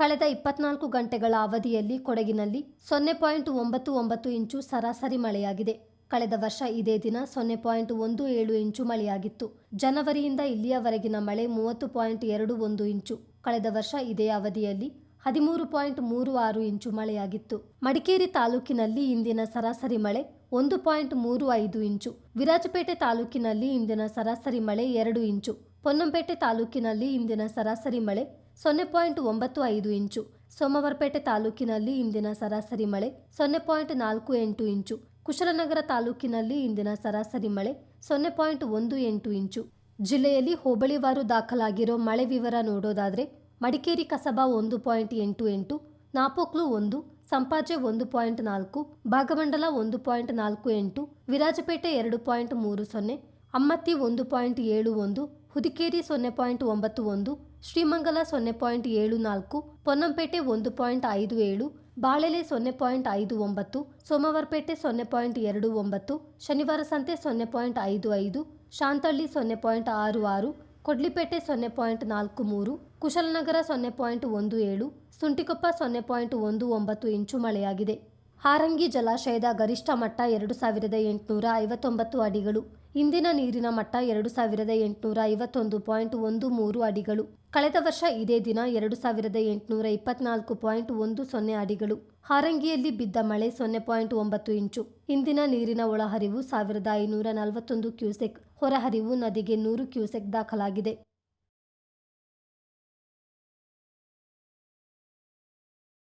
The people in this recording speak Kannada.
ಕಳೆದ ಇಪ್ಪತ್ನಾಲ್ಕು ಗಂಟೆಗಳ ಅವಧಿಯಲ್ಲಿ ಕೊಡಗಿನಲ್ಲಿ ಸೊನ್ನೆ ಪಾಯಿಂಟ್ ಒಂಬತ್ತು ಒಂಬತ್ತು ಇಂಚು ಸರಾಸರಿ ಮಳೆಯಾಗಿದೆ. ಕಳೆದ ವರ್ಷ ಇದೇ ದಿನ ಸೊನ್ನೆ ಪಾಯಿಂಟ್ ಒಂದು ಏಳು ಇಂಚು ಮಳೆಯಾಗಿತ್ತು. ಜನವರಿಯಿಂದ ಇಲ್ಲಿಯವರೆಗಿನ ಮಳೆ ಮೂವತ್ತು ಪಾಯಿಂಟ್ ಎರಡು ಒಂದು ಇಂಚು. ಕಳೆದ ವರ್ಷ ಇದೇ ಅವಧಿಯಲ್ಲಿ ಹದಿಮೂರು ಪಾಯಿಂಟ್ ಮೂರು ಆರು ಇಂಚು ಮಳೆಯಾಗಿತ್ತು. ಮಡಿಕೇರಿ ತಾಲೂಕಿನಲ್ಲಿ ಇಂದಿನ ಸರಾಸರಿ ಮಳೆ ಒಂದು ಪಾಯಿಂಟ್ ಮೂರು ಐದು ಇಂಚು. ವಿರಾಜಪೇಟೆ ತಾಲೂಕಿನಲ್ಲಿ ಇಂದಿನ ಸರಾಸರಿ ಮಳೆ ಎರಡು ಇಂಚು. ಪೊನ್ನಂಪೇಟೆ ತಾಲೂಕಿನಲ್ಲಿ ಇಂದಿನ ಸರಾಸರಿ ಮಳೆ ಸೊನ್ನೆ ಪಾಯಿಂಟ್ ಒಂಬತ್ತು ಐದು ಇಂಚು. ಸೋಮವಾರಪೇಟೆ ತಾಲೂಕಿನಲ್ಲಿ ಇಂದಿನ ಸರಾಸರಿ ಮಳೆ ಸೊನ್ನೆ ಪಾಯಿಂಟ್ ನಾಲ್ಕು ಎಂಟು ಇಂಚು. ಕುಶಲನಗರ ತಾಲೂಕಿನಲ್ಲಿ ಇಂದಿನ ಸರಾಸರಿ ಮಳೆ ಸೊನ್ನೆ ಪಾಯಿಂಟ್ ಒಂದು ಎಂಟು ಇಂಚು. ಜಿಲ್ಲೆಯಲ್ಲಿ ಹೋಬಳಿವಾರು ದಾಖಲಾಗಿರೋ ಮಳೆ ವಿವರ ನೋಡೋದಾದರೆ, ಮಡಿಕೇರಿ ಕಸಬಾ ಒಂದು ಪಾಯಿಂಟ್ ಎಂಟು ಎಂಟು, ನಾಪೋಕ್ಲು ಒಂದು, ಸಂಪಾಜೆ ಒಂದು ಪಾಯಿಂಟ್ ನಾಲ್ಕು, ಭಾಗಮಂಡಲ ಒಂದು ಪಾಯಿಂಟ್ ನಾಲ್ಕು ಎಂಟು, ವಿರಾಜಪೇಟೆ ಎರಡು ಪಾಯಿಂಟ್ ಮೂರು ಸೊನ್ನೆ, ಅಮ್ಮತ್ತಿ ಒಂದು ಪಾಯಿಂಟ್ ಏಳು ಒಂದು, ಹುದಿಕೇರಿ ಸೊನ್ನೆ ಪಾಯಿಂಟ್ ಒಂಬತ್ತು ಒಂದು ಶ್ರೀಮಂಗಲ ಸೊನ್ನೆ ಪಾಯಿಂಟ್ ಏಳು ನಾಲ್ಕು, ಪೊನ್ನಂಪೇಟೆ ಒಂದು ಪಾಯಿಂಟ್ ಐದು ಏಳು, ಬಾಳೆಲೆ ಸೊನ್ನೆ ಪಾಯಿಂಟ್ ಐದು ಒಂಬತ್ತು, ಸೋಮವಾರಪೇಟೆ ಸೊನ್ನೆ ಪಾಯಿಂಟ್ ಎರಡು ಒಂಬತ್ತು, ಶನಿವಾರ ಸಂತೆ ಸೊನ್ನೆ ಪಾಯಿಂಟ್ ಐದು ಐದು, ಶಾಂತಳ್ಳಿ ಸೊನ್ನೆ ಪಾಯಿಂಟ್ ಆರು ಆರು, ಕೊಡ್ಲಿಪೇಟೆ ಸೊನ್ನೆ ಪಾಯಿಂಟ್ ನಾಲ್ಕು ಮೂರು, ಕುಶಲನಗರ ಸೊನ್ನೆ ಪಾಯಿಂಟ್ ಒಂದು ಏಳು, ಸುಂಟಿಕೊಪ್ಪ ಸೊನ್ನೆ ಪಾಯಿಂಟ್ ಒಂದು ಒಂಬತ್ತು ಇಂಚು ಮಳೆಯಾಗಿದೆ. ಹಾರಂಗಿ ಜಲಾಶಯದ ಗರಿಷ್ಠ ಮಟ್ಟ ಎರಡು ಸಾವಿರದ ಎಂಟುನೂರ ಐವತ್ತೊಂಬತ್ತು ಅಡಿಗಳು. ಇಂದಿನ ನೀರಿನ ಮಟ್ಟ ಎರಡು ಸಾವಿರದ ಎಂಟುನೂರ ಐವತ್ತೊಂದು ಪಾಯಿಂಟ್ ಒಂದು ಮೂರು ಅಡಿಗಳು. ಕಳೆದ ವರ್ಷ ಇದೇ ದಿನ ಎರಡು ಸಾವಿರದ ಎಂಟುನೂರ ಇಪ್ಪತ್ನಾಲ್ಕು ಪಾಯಿಂಟ್ ಒಂದು ಸೊನ್ನೆ ಅಡಿಗಳು. ಹಾರಂಗಿಯಲ್ಲಿ ಬಿದ್ದ ಮಳೆ ಸೊನ್ನೆ ಪಾಯಿಂಟ್ ಒಂಬತ್ತು ಇಂಚು. ಇಂದಿನ ನೀರಿನ ಒಳಹರಿವು ಸಾವಿರದ ಐನೂರ ನಲವತ್ತೊಂದು ಕ್ಯೂಸೆಕ್. ಹೊರಹರಿವು ನದಿಗೆ ನೂರು ಕ್ಯೂಸೆಕ್ ದಾಖಲಾಗಿದೆ.